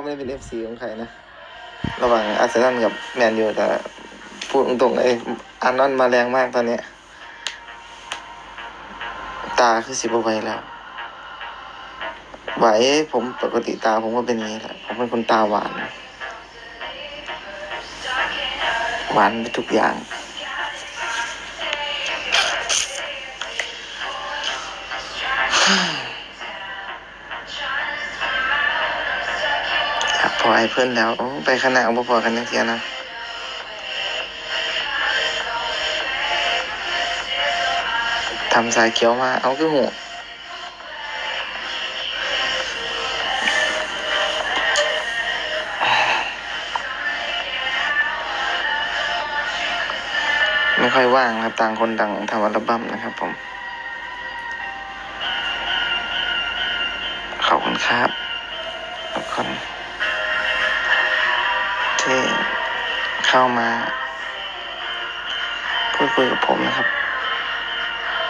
ก็ไม่เป็นเอฟซีของใครนะ ระหว่างอาร์เซนอลกับแมนยูแต่พูดตรงๆไอ้อาร์นอนมาแรงมากตอนเนี้ย ตาคือสิบไหวแล้วไหวผมปกติตาผมก็เป็นอย่างนี้แหละผมเป็นคนตาหวาน หวานไปทุกอย่าง อยากพอไอ้เพื่อนแล้วไปขนาดเอพอกันนักเทียนะทำสายเขียวมา เอาคือหูไม่ค่อยว่างครับ ต่างคนต่างทำอัลบั้มนะครับผม ขอบคุณครับทุกคน เข้ามาพูดคุยกับผมนะครับ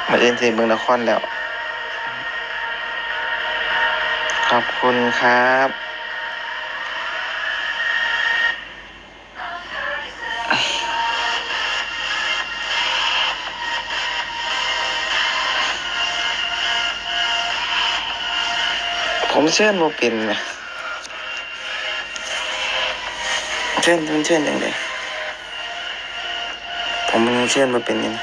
มาเอ็นเจเมืองนครแล้ว ขอบคุณครับผมเชื่อว่าเป็นนะ ชื่อนมันเชื่อนยังไงผมมันเชื่อนว่าเป็นยังไง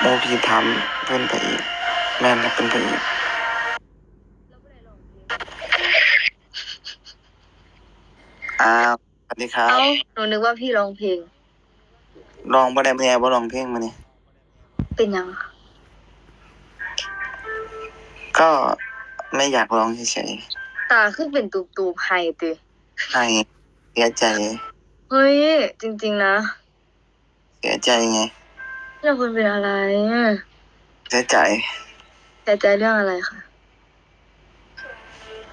โมพีทำเพื่อนไปอีก แม่นนะเป็นไปอีกอ้าวสวัส ดีครับ เอ้าหนูนึกว่าพี่ร้องเพลง ลองบ่ได้แม่บ่ลองเพลงมานี่เป็นยังก็ไม่อยากร้องเฉยตาขึ้นเป็นตูบตูบๆไห้ติๆให้เสียใจเฮ้ย จริง ๆ นะเสียใจไงเราควรเป็นอะไรเสียใจแต่ใจเรื่องอะไรคะ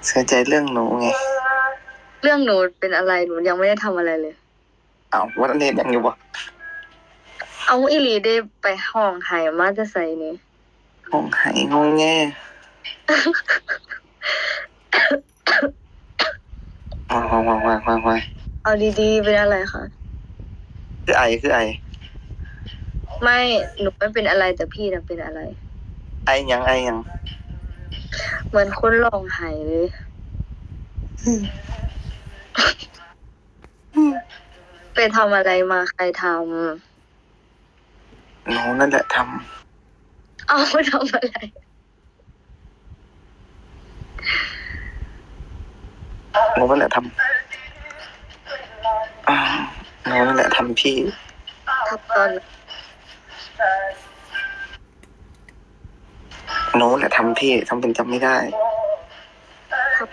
เสียใจเรื่องหนูไง เรื่องหนูเป็นอะไรหนูยังไม่ได้ทำอะไรเลย อ้าววันนี้ยังอยู่บ่เอาอีหลีได้ไปห้องไห้มาจะใส่นี่งงไหงงแงวางวางวางวางวางวางเอาดีๆเป็นอะไรคะคือไอคือไอไม่หนูไม่เป็นอะไรแต่พี่น่ะเป็นอะไร ไอหยังไอหยังเหมือนคนร้องไห้เลย ไป ทำอะไรมาใครทหนูนั่นแหละทำเอาไปทำอะไรำหนูนั่นแหละทำอ่าหนูนั่นแหละทำพี่ ทับตอนหนูแหละทำพี่ทำเป็นจำไม่ได้ ทับ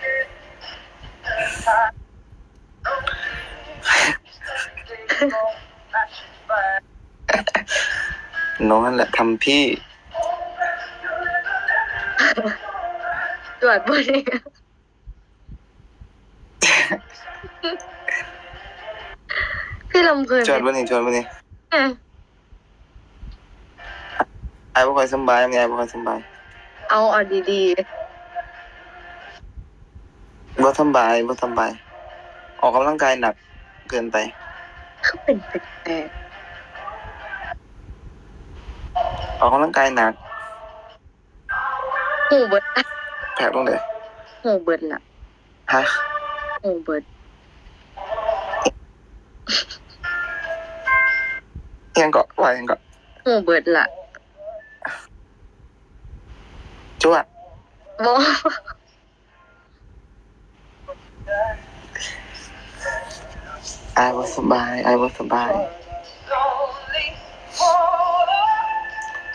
หนูนั่นแหละทำพี่ ตรวจบริพี่ลำเพลินจอดวันนี้จอดวันนี้เอ๊ะไอ้บ่ค่อยสำบายไงไอ้บ่ค่อยสำบายเอาเอาดีบ่สำบายบ่สำบาย ออกกำลังกายหนักเกินไป ๆเขาเป็นแปลก ออกกำลังกายหนักๆหูเบิดแผลลงเลยหูเบิดล่ะฮะหูเบิดยังเกาะว่ายังเกาะหูเบิดล่ะจวดบอไอ้บ่สบายไอ้บ่สบาย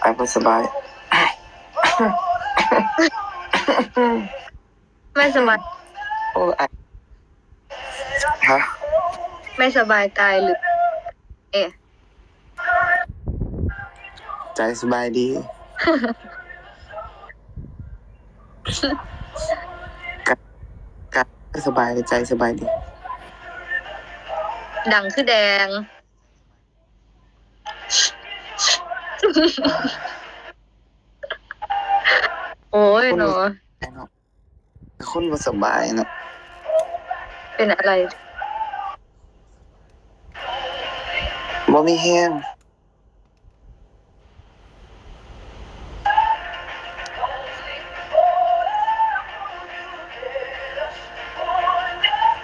ไอ้บ่สบาย ไม่สบายโอ้ไอ้ฮะไม่สบายตายหรือเอ๊ะใจสบายดีสบายใจสบายดี ดังคือแดง โอ้ยเนาะไอ้เนาะคนบ่สบายเนาะเป็นอะไรบ่มีแห้ง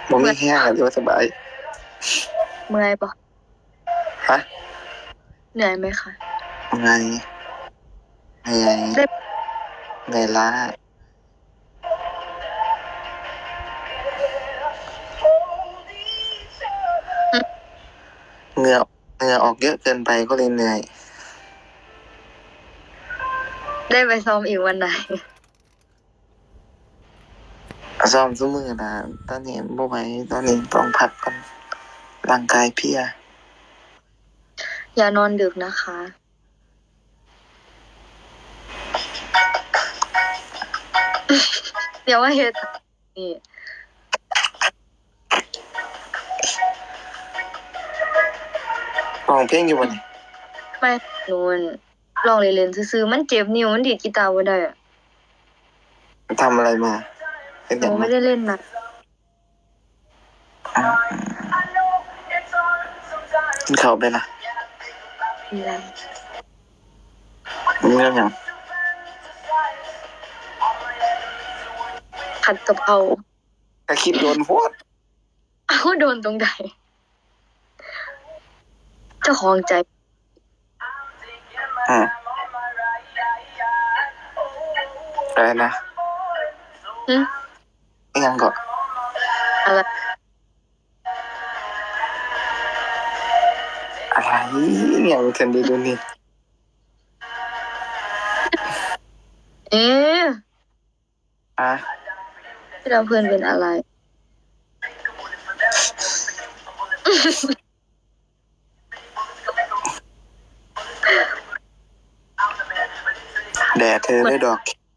บ่มีแห้งอะที่ว่าสบาย เมื่อยปะฮะ เหนื่อยไหมคะ ไงเหนื่อยได้เหนื่อยล้าเหงื่อเหงื่อออกเยอะเกินไปก็เลยเหนื่อย ได้ไปซ้อมอีกวันไหนซ้อมซุมือนะตอนนี้บ่ไหวตอนนี้ต้องพักกันร่างกายเพลียอย่านอนดึกนะคะ เดี๋ยวว่าเฮ็ดนี่ร้องเพลงอยู่บ่นี่ไม่นูนลองเล่นๆซื่อๆมันเจ็บนิ้วมันดีดกีตาร์บ่ได้อะทำอะไรมาเป็นหอย่านูงไม่มาได้เล่นนะกินข้าวไปละมีอะไรมีเรื่องหยัง ผัดกะเพราก็คิดโดนโพดเอ้าโดนตรงใดเจ้าของใจอืมอะไรนะหึอิหยังก็อะไรอะไรอิหยังกันดีดูนี่เอ๊ะ อะ ที่เราเพื่อนเป็นอะไร แดดเธอด้ดอก